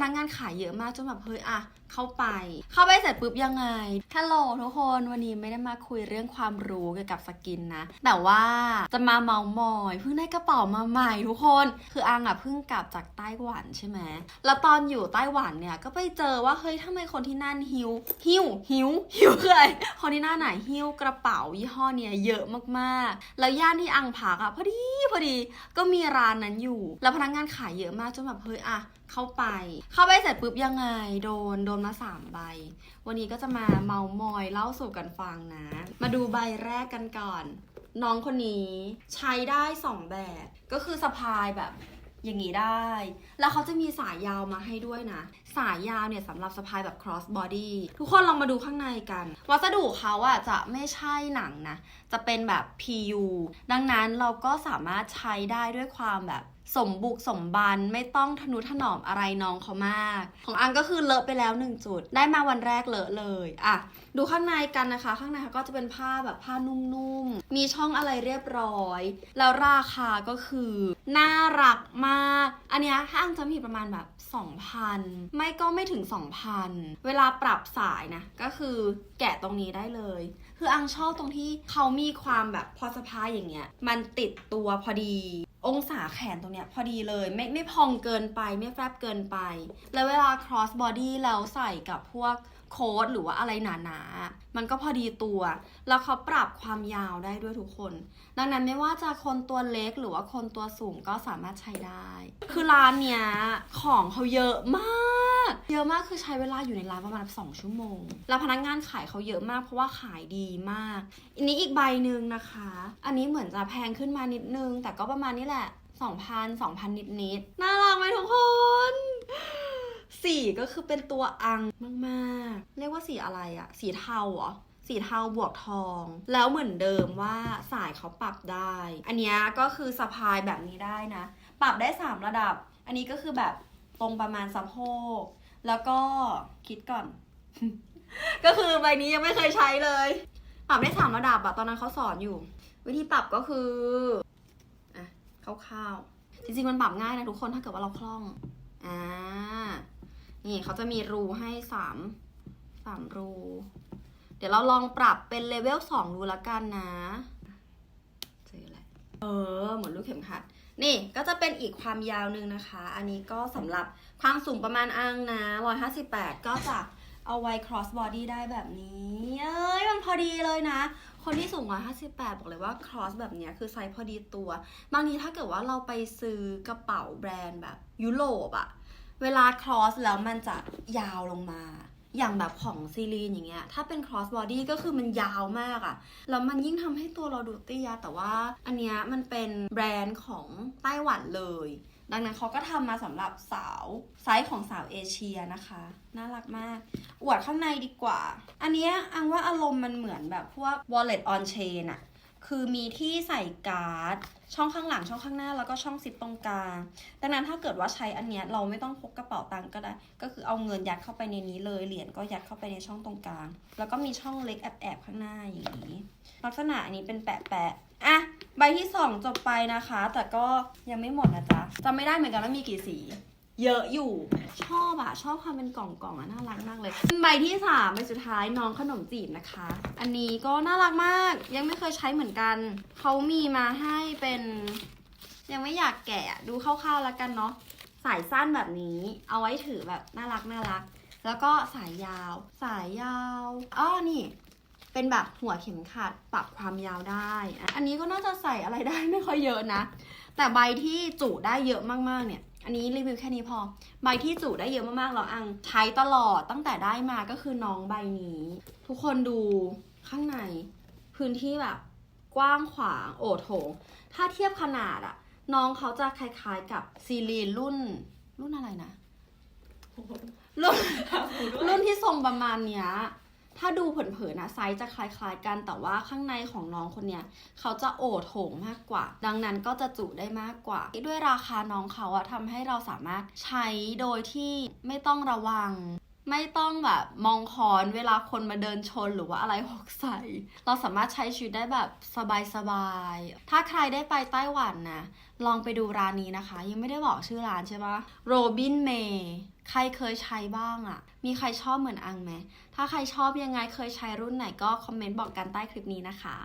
พนักงานขายเยอะมากจนแบบเฮ้ยอะเข้าไป เข้าไปเสร็จปุ๊บยังไงฮัลโหลทุกคนวันนี้ไม่ได้มาคุยเรื่องความรู้เกี่ยวกับสกินนะ แต่ว่าจะมาเมามอยเพิ่งได้กระเป๋ามาใหม่ทุกคน คืออังอะเพิ่งกลับจากไต้หวันใช่ไหมแล้วตอนอยู่ไต้หวันเนี่ยก็ไปเจอว่าเฮ้ยทำไมคนที่นั่นหิวหิวหิวหิวคืออะไรคนที่นั่นไหนหิวกระเป๋ายี่ห้อเนี่ยเยอะมากๆ แล้วย่านที่อังพักอะพอดีพอดีก็มีร้านนั้นอยู่ แล้วพนักงานขายเยอะมากจนแบบเฮ้ยอะเข้าไปเข้าไปเสร็จปุ๊บยังไง โดนโดนมาสามใบ วันนี้ก็จะมาเมามอยเล่าสู่กันฟังนะ มาดูใบแรกกันก่อน น้องคนนี้ใช้ได้สองแบบ ก็คือสะพายแบบอย่างนี้ได้ แล้วเขาจะมีสายยาวมาให้ด้วยนะ สายยาวเนี่ยสำหรับสะพายแบบ cross body ทุกคนลองมาดูข้างในกัน วัสดุเขาอะจะไม่ใช่หนังนะ จะเป็นแบบ PU ดังนั้นเราก็สามารถใช้ได้ด้วยความแบบ สมบุกสมบันไม่ต้องทนุถนอมอะไรน้องเขามาก ของอังก็คือเลอะไปแล้วหนึ่งจุด ได้มาวันแรกเลอะเลยอะดูข้างในกันนะคะ ข้างในก็จะเป็นผ้าแบบผ้านุ่มๆ มีช่องอะไรเรียบร้อย แล้วราคาก็คือ น่ารักมาก อันนี้ถ้าอังจำไม่ผิดประมาณแบบ 2,000 ไม่ก็ไม่ถึง 2,000 เวลาปรับสายนะ ก็คือแกะตรงนี้ได้เลย คืออังชอบตรงที่เขามีความแบบพอสะพายอย่างเงี้ยมันติดตัวพอดี องศาแขนตรงเนี้ยพอดีเลยไม่ไม่พองเกินไปไม่แฟบเกินไป แล้วเวลา cross body แล้วใส่กับพวกโค้ดหรือว่าอะไรหนาๆ มันก็พอดีตัว แล้วเขาปรับความยาวได้ด้วยทุกคน ดังนั้นไม่ว่าจะคนตัวเล็กหรือว่าคนตัวสูงก็สามารถใช้ได้ คือร้านเนี้ยของเขาเยอะมาก เยอะมากคือใช้เวลาอยู่ในร้านประมาณสองชั่วโมง แล้วพนักงานขายเขาเยอะมากเพราะว่าขายดีมาก อันนี้อีกใบหนึ่งนะคะ อันนี้เหมือนจะแพงขึ้นมานิดนึง แต่ก็ประมาณนี้แหละ2,000 2,000 นิดนิดน่ารักไหมทุกคนสีก็คือเป็นตัวอังมากๆ เรียกว่าสีอะไรอะสีเทาเหรอสีเทาบวกทอง แล้วเหมือนเดิมว่าสายเขาปรับได้ อันนี้ก็คือสะพายแบบนี้ได้นะ ปรับได้ 3 ระดับ อันนี้ก็คือแบบ ตรงประมาณสะโพก แล้วก็คิดก่อน ก็คือใบนี้ยังไม่เคยใช้เลย ปรับได้3ระดับอะตอนนั้นเขาสอนอยู่ วิธีปรับก็คืออะคร่าวๆจริงๆมันปรับง่ายนะทุกคนถ้าเกิดว่าเราคล่องอ่านี่เขาจะมีรูให้สามสามรู เดี๋ยวเราลองปรับเป็นเลเวลสองดูละกันนะเจออะไรเออ เหมือนลูกเข็มขัด นี่ก็จะเป็นอีกความยาวหนึ่งนะคะ อันนี้ก็สำหรับความสูงประมาณอังนะ158 ก็จะเอาไว้ cross body ได้แบบนี้ เอ้ย มันพอดีเลยนะ คนที่สูง158 บอกเลยว่า cross แบบนี้คือไซส์พอดีตัว บางทีถ้าเกิดว่าเราไปซื้อกระเป๋าแบรนด์แบบยุโรปอะเวลา cross แล้วมันจะยาวลงมา อย่างแบบของซีรีนอย่างเงี้ย ถ้าเป็น cross body ก็คือมันยาวมากอะแล้วมันยิ่งทำให้ตัวเราดูเตี้ยแต่ว่าอันเนี้ยมันเป็นแบรนด์ของไต้หวันเลย ดังนั้นเขาก็ทำมาสำหรับสาวไซส์ของสาวเอเชียนะคะ น่ารักมาก อวดข้างในดีกว่า อันเนี้ยอังว่าอารมณ์มันเหมือนแบบพวก wallet on chain อะ คือมีที่ใส่การ์ด ช่องข้างหลังช่องข้างหน้าแล้วก็ช่องซิปตรงกลางดังนั้นถ้าเกิดว่าใช้อันเนี้ยเราไม่ต้องพกกระเป๋าตังค์ก็ได้ ก็คือเอาเงินยัดเข้าไปในนี้เลยเหรียญก็ยัดเข้าไปในช่องตรงกลาง แล้วก็มีช่องเล็กแอบๆข้างหน้าอย่างนี้ ลักษณะอันนี้เป็นแปะๆอะใบที่สองจบไปนะคะ แต่ก็ยังไม่หมดนะจ๊ะจำไม่ได้เหมือนกันว่ามีกี่สี เยอะอยู่ ชอบอะชอบความเป็นกล่องๆอะน่ารักมากเลยใบที่สามใบสุดท้ายน้องขนมจีบนะคะ อันนี้ก็น่ารักมาก ยังไม่เคยใช้เหมือนกัน เขามีมาให้เป็น ยังไม่อยากแกะดูคร่าวๆแล้วกันเนาะสายสั้นแบบนี้ เอาไว้ถือแบบน่ารักน่ารัก แล้วก็สายยาว สายยาวอ้อนี่ เป็นแบบหัวเข็มขัดปรับความยาวได้ อันนี้ก็น่าจะใส่อะไรได้ไม่ค่อยเยอะนะ แต่ใบที่จุได้เยอะมากๆเนี่ย อันนี้รีวิวแค่นี้พอ ใบที่จุได้เยอะมากๆแล้วอังใช้ตลอดตั้งแต่ได้มาก็คือน้องใบนี้ ทุกคนดูข้างใน พื้นที่แบบ กว้างขวางโอโถง ถ้าเทียบขนาดอะน้องเขาจะคล้ายๆกับซีรีนรุ่น รุ่นอะไรนะรุ่นรุ่นที่ทรงประมาณเนี้ย ถ้าดูเผินๆนะไซส์จะคล้ายๆกัน แต่ว่าข้างในของน้องคนเนี้ยเขาจะโอโถงมากกว่า ดังนั้นก็จะจุได้มากกว่า ด้วยราคาน้องเขาอะทำให้เราสามารถใช้โดยที่ไม่ต้องระวัง ไม่ต้องแบบมองคอนเวลาคนมาเดินชนหรือว่าอะไรหกใส่เราสามารถใช้ชีวิตได้แบบสบายๆ ถ้าใครได้ไปไต้หวันนะ ลองไปดูร้านนี้นะคะ ยังไม่ได้บอกชื่อร้านใช่ปะโรบินเมย์ใครเคยใช้บ้างอะ่ะมีใครชอบเหมือนอังไหม ถ้าใครชอบยังไงเคยใช้รุ่นไหนก็คอมเมนต์บอกกันใต้คลิปนี้นะคะ